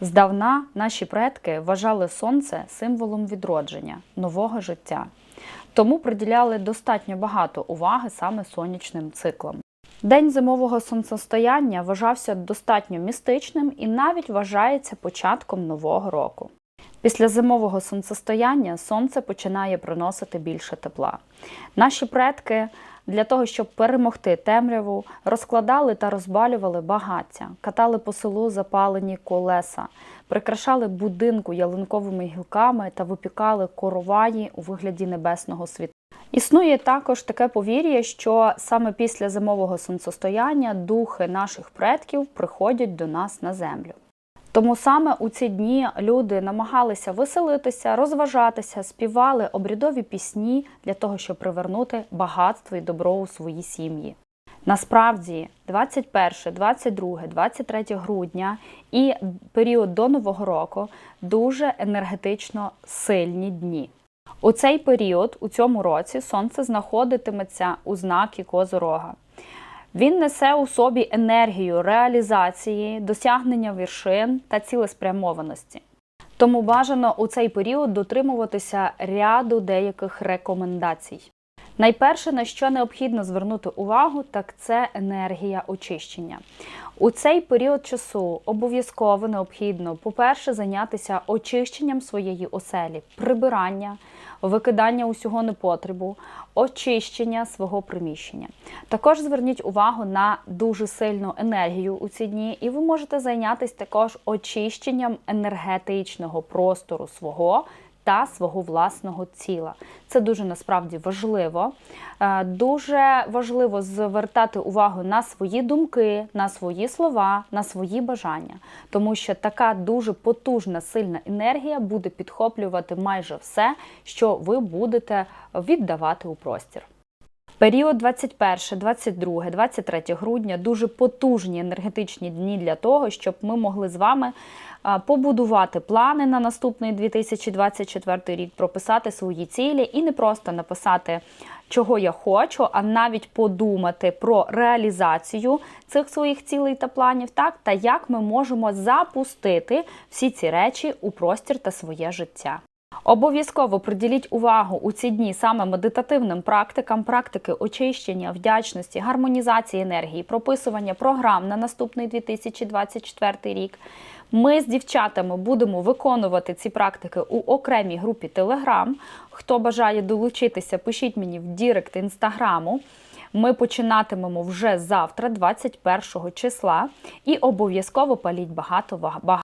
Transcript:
Здавна наші предки вважали сонце символом відродження, нового життя. Тому приділяли достатньо багато уваги саме сонячним циклам. День зимового сонцестояння вважався достатньо містичним і навіть вважається початком нового року. Після зимового сонцестояння сонце починає приносити більше тепла. Наші предки для того, щоб перемогти темряву, розкладали та розбалювали багаття, катали по селу запалені колеса, прикрашали будинку ялинковими гілками та випікали короваї у вигляді небесного світла. Існує також таке повір'я, що саме після зимового сонцестояння духи наших предків приходять до нас на землю. Тому саме у ці дні люди намагалися веселитися, розважатися, співали обрядові пісні для того, щоб привернути багатство і добро у свої сім'ї. Насправді, 21, 22, 23 грудня і період до Нового року дуже енергетично сильні дні. У цей період, у цьому році, сонце знаходитиметься у знакі Козорога. Він несе у собі енергію реалізації, досягнення вершин та цілеспрямованості. Тому бажано у цей період дотримуватися ряду деяких рекомендацій. Найперше, на що необхідно звернути увагу, так це енергія очищення. У цей період часу обов'язково необхідно, по-перше, зайнятися очищенням своєї оселі, прибирання, викидання усього непотребу, очищення свого приміщення. Також зверніть увагу на дуже сильну енергію у ці дні, і ви можете зайнятися також очищенням енергетичного простору свого та свого власного тіла. Це дуже насправді важливо. Е, Дуже важливо звертати увагу на свої думки, на свої слова, на свої бажання, тому що така дуже потужна, сильна енергія буде підхоплювати майже все, що ви будете віддавати у простір. Період 21, 22, 23 грудня дуже потужні енергетичні дні для того, щоб ми могли з вами побудувати плани на наступний 2024 рік, прописати свої цілі і не просто написати, чого я хочу, а навіть подумати про реалізацію цих своїх цілей та планів, так та як ми можемо запустити всі ці речі у простір та своє життя. Обов'язково приділіть увагу у ці дні саме медитативним практикам, практики очищення, вдячності, гармонізації енергії, прописування програм на наступний 2024 рік. Ми з дівчатами будемо виконувати ці практики у окремій групі Telegram. Хто бажає долучитися, пишіть мені в Дірект інстаграму. Ми починатимемо вже завтра, 21 числа, і обов'язково паліть багато багато.